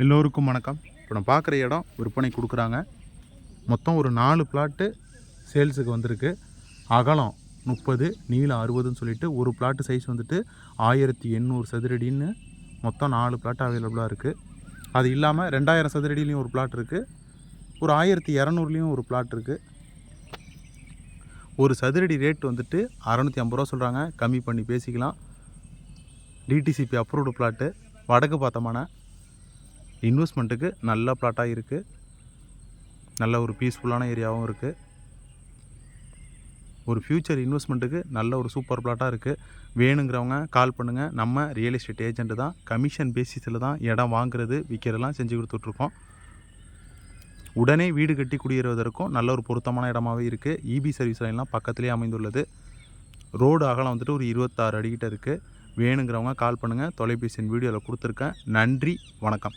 எல்லோருக்கும் வணக்கம். இப்போ நான் பார்க்குற இடம் விற்பனை கொடுக்குறாங்க. மொத்தம் ஒரு நாலு பிளாட்டு சேல்ஸுக்கு வந்திருக்கு. அகலம் முப்பது நீளம் அறுபதுன்னு சொல்லிட்டு ஒரு பிளாட்டு சைஸ் வந்துட்டு ஆயிரத்தி எண்ணூறு சதுரடின்னு மொத்தம் நாலு பிளாட் அவைலபிளாக இருக்குது அது இல்லாமல் ரெண்டாயிரம் சதுரடிலையும் ஒரு பிளாட் இருக்குது ஒரு ஆயிரத்தி இரநூறுலேயும் ஒரு பிளாட் இருக்குது ஒரு சதுரடி ரேட் வந்துட்டு அறநூற்றி ஐம்பது ரூபா சொல்கிறாங்க கம்மி பண்ணி பேசிக்கலாம். டிடிசிபி அப்ரூவ்டு பிளாட்டு வடக்கு பார்த்தமான இன்வெஸ்ட்மெண்ட்டுக்கு நல்ல பிளாட்டாக இருக்குது நல்ல ஒரு பீஸ்ஃபுல்லான ஏரியாவும் இருக்குது ஒரு ஃப்யூச்சர் இன்வெஸ்ட்மெண்ட்டுக்கு நல்ல ஒரு சூப்பர் பிளாட்டாக இருக்குது வேணுங்கிறவங்க கால் பண்ணுங்கள் நம்ம ரியல் எஸ்டேட் ஏஜென்ட் தான். கமிஷன் பேசிஸில் தான் இடம் வாங்குறது விற்கிறதெல்லாம் செஞ்சு கொடுத்துட்ருக்கோம். உடனே வீடு கட்டி குடியேறுவதற்கும் நல்ல ஒரு பொருத்தமான இடமாவே இருக்குது இபி சர்வீஸ் லைன்லாம் பக்கத்துலேயே அமைந்துள்ளது. ரோடு அகலம் வந்துட்டு ஒரு இருபத்தாறு அடிக்கிட்ட இருக்குது வேணுங்கிறவங்க கால் பண்ணுங்கள் தொலைபேசியின் வீடியோவில் கொடுத்துருக்கேன். நன்றி. வணக்கம்.